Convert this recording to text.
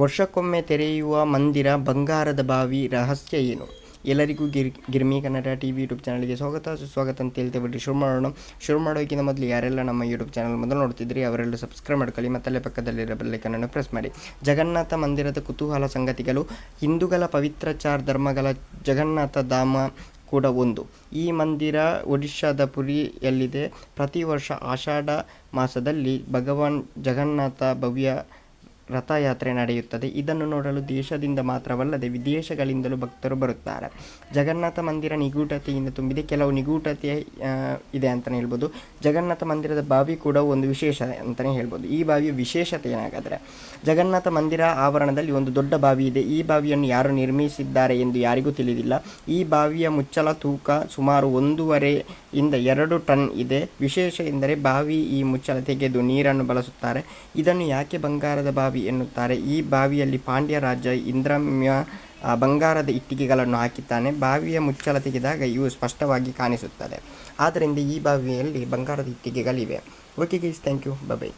ವರ್ಷಕ್ಕೊಮ್ಮೆ ತೆರೆಯುವ ಮಂದಿರ ಬಂಗಾರದ ಬಾವಿ ರಹಸ್ಯ ಏನು? ಎಲ್ಲರಿಗೂ Gir, Girmi Kannada T V YouTube ಚಾನಲ್ಗೆ ಸ್ವಾಗತ. ಸುಸ್ವಾಗತ ಅಂತ ಹೇಳ್ತೇವೆ ಶುರು ಮಾಡೋಣ. ಶುರು ಮಾಡೋಕ್ಕಿಂತ ಮೊದಲು ಯಾರೆಲ್ಲ ನಮ್ಮ ಯೂಟ್ಯೂಬ್ ಚಾನಲ್ ಮೊದಲು ನೋಡ್ತಿದ್ರಿ ಅವರೆಲ್ಲ ಸಬ್ಸ್ಕ್ರೈಬ್ ಮಾಡ್ಕೊಳ್ಳಿ, ಮತ್ತಲ್ಲೇ ಪಕ್ಕದಲ್ಲಿರೋ ಬೆಲ್ಲೈಕನನ್ನು ಪ್ರೆಸ್ ಮಾಡಿ. ಜಗನ್ನಾಥ ಮಂದಿರದ ಕುತೂಹಲ ಸಂಗತಿಗಳು, ಹಿಂದೂಗಳ ಪವಿತ್ರ ಚಾರ್ ಧರ್ಮಗಳ ಜಗನ್ನಾಥ ಧಾಮ ಕೂಡ ಒಂದು. ಈ ಮಂದಿರ ಒಡಿಶಾದ ಪುರಿಯಲ್ಲಿದೆ. ಪ್ರತಿ ವರ್ಷ ಆಷಾಢ ಮಾಸದಲ್ಲಿ ಭಗವಾನ್ ಜಗನ್ನಾಥ ಭವ್ಯ ರಥಯಾತ್ರೆ ನಡೆಯುತ್ತದೆ. ಇದನ್ನು ನೋಡಲು ದೇಶದಿಂದ ಮಾತ್ರವಲ್ಲದೆ ವಿದೇಶಗಳಿಂದಲೂ ಭಕ್ತರು ಬರುತ್ತಾರೆ. ಜಗನ್ನಾಥ ಮಂದಿರ ನಿಗೂಢತೆಯಿಂದ ತುಂಬಿದೆ. ಕೆಲವು ನಿಗೂಢತೆ ಇದೆ ಅಂತಲೇ ಹೇಳ್ಬೋದು. ಜಗನ್ನಾಥ ಮಂದಿರದ ಬಾವಿ ಕೂಡ ಒಂದು ವಿಶೇಷ ಅಂತಲೇ ಹೇಳ್ಬೋದು. ಈ ಬಾವಿಯ ವಿಶೇಷತೆ ಏನಾಗಾದರೆ, ಜಗನ್ನಾಥ ಮಂದಿರ ಆವರಣದಲ್ಲಿ ಒಂದು ದೊಡ್ಡ ಬಾವಿ ಇದೆ. ಈ ಬಾವಿಯನ್ನು ಯಾರು ನಿರ್ಮಿಸಿದ್ದಾರೆ ಎಂದು ಯಾರಿಗೂ ತಿಳಿದಿಲ್ಲ. ಈ ಬಾವಿಯ ಮುಚ್ಚಳ ತೂಕ ಸುಮಾರು ಒಂದೂವರೆ ಇಂದ ಎರಡು ಟನ್ ಇದೆ. ವಿಶೇಷ ಎಂದರೆ ಬಾವಿ ಈ ಮುಚ್ಚಳ ತೆಗೆದು ನೀರನ್ನು ಬಳಸುತ್ತಾರೆ. ಇದನ್ನು ಯಾಕೆ ಬಂಗಾರದ ಬಾವಿ ಎನ್ನುತ್ತಾರೆ. ಈ ಬಾವಿಯಲ್ಲಿ ಪಾಂಡ್ಯ ರಾಜ ಇಂದ್ರಮ್ಯ ಬಂಗಾರದ ಇಟ್ಟಿಗೆಗಳನ್ನು ಹಾಕಿದ್ದಾನೆ. ಬಾವಿಯ ಮುಚ್ಚಳ ತೆಗೆದಾಗ ಇವು ಸ್ಪಷ್ಟವಾಗಿ ಕಾಣಿಸುತ್ತದೆ. ಆದ್ದರಿಂದ ಈ ಬಾವಿಯಲ್ಲಿ ಬಂಗಾರದ ಇಟ್ಟಿಗೆಗಳಿವೆ. Okay guys thank you bye